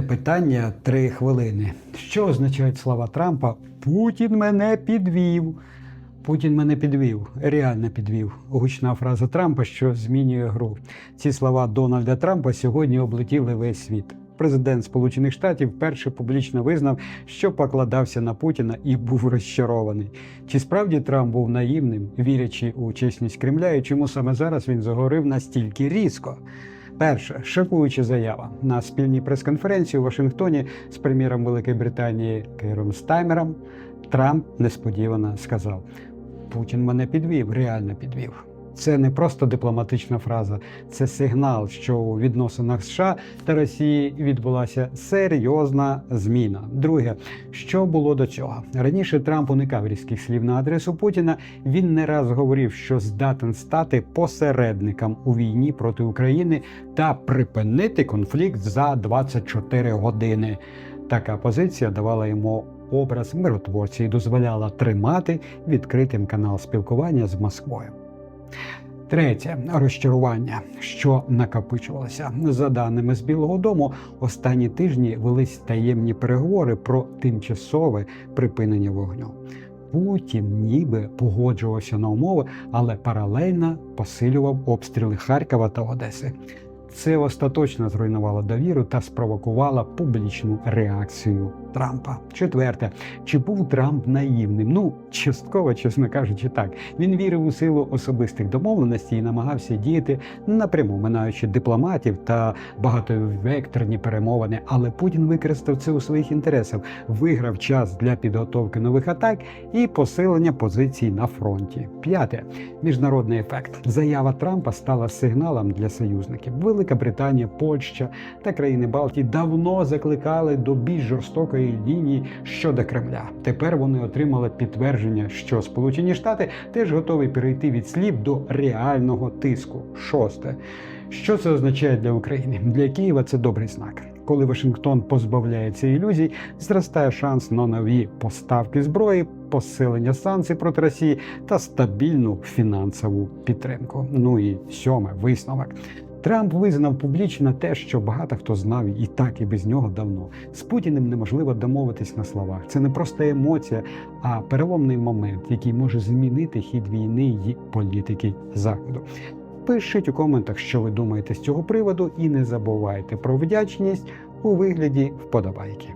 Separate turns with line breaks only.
Питання три хвилини. Що означають слова Трампа? Путін мене підвів. Путін мене підвів, реально підвів. Гучна фраза Трампа, що змінює гру. Ці слова Дональда Трампа сьогодні облетіли весь світ. Президент Сполучених Штатів вперше публічно визнав, що покладався на Путіна і був розчарований. Чи справді Трамп був наївним, вірячи у чесність Кремля, і чому саме зараз він загорив настільки різко? Перше, шокуюча заява на спільній прес-конференції у Вашингтоні з прем'єром Великої Британії Кейром Стаймером Трамп несподівано сказав: Путін мене підвів, реально підвів. Це не просто дипломатична фраза, це сигнал, що у відносинах США та Росії відбулася серйозна зміна. Друге, що було до цього раніше Трамп уникав різких слів на адресу Путіна. Він не раз говорив, що здатен стати посередником у війні проти України та припинити конфлікт за 24 години. Така позиція давала йому образ миротворця і дозволяла тримати відкритим канал спілкування з Москвою. Третє розчарування, що накопичувалося за даними з Білого Дому, останні тижні велись таємні переговори про тимчасове припинення вогню. Путін ніби погоджувався на умови, але паралельно посилював обстріли Харкова та Одеси. Це остаточно зруйнувало довіру та спровокувало публічну реакцію Трампа. Четверте, чи був Трамп наївним? Ну, частково, чесно кажучи, так. Він вірив у силу особистих домовленостей і намагався діяти напряму, минаючи дипломатів та багатовекторні перемовини. Але Путін використав це у своїх інтересах, виграв час для підготовки нових атак і посилення позицій на фронті. П'яте міжнародний ефект. Заява Трампа стала сигналом для союзників. Велика Британія, Польща та країни Балтії давно закликали до більш жорстокої лінії щодо Кремля. Тепер вони отримали підтвердження, що Сполучені Штати теж готові перейти від слів до реального тиску. Шосте. Що це означає для України? Для Києва це добрий знак. Коли Вашингтон позбавляється ілюзій, зростає шанс на нові поставки зброї, посилення санкцій проти Росії та стабільну фінансову підтримку. Ну і сьоме висновок. Трамп визнав публічно те, що багато хто знав і так, і без нього давно. З Путіним неможливо домовитись на словах. Це не просто емоція, а переломний момент, який може змінити хід війни і політики заходу. Пишіть у коментах, що ви думаєте з цього приводу, і не забувайте про вдячність у вигляді вподобайки.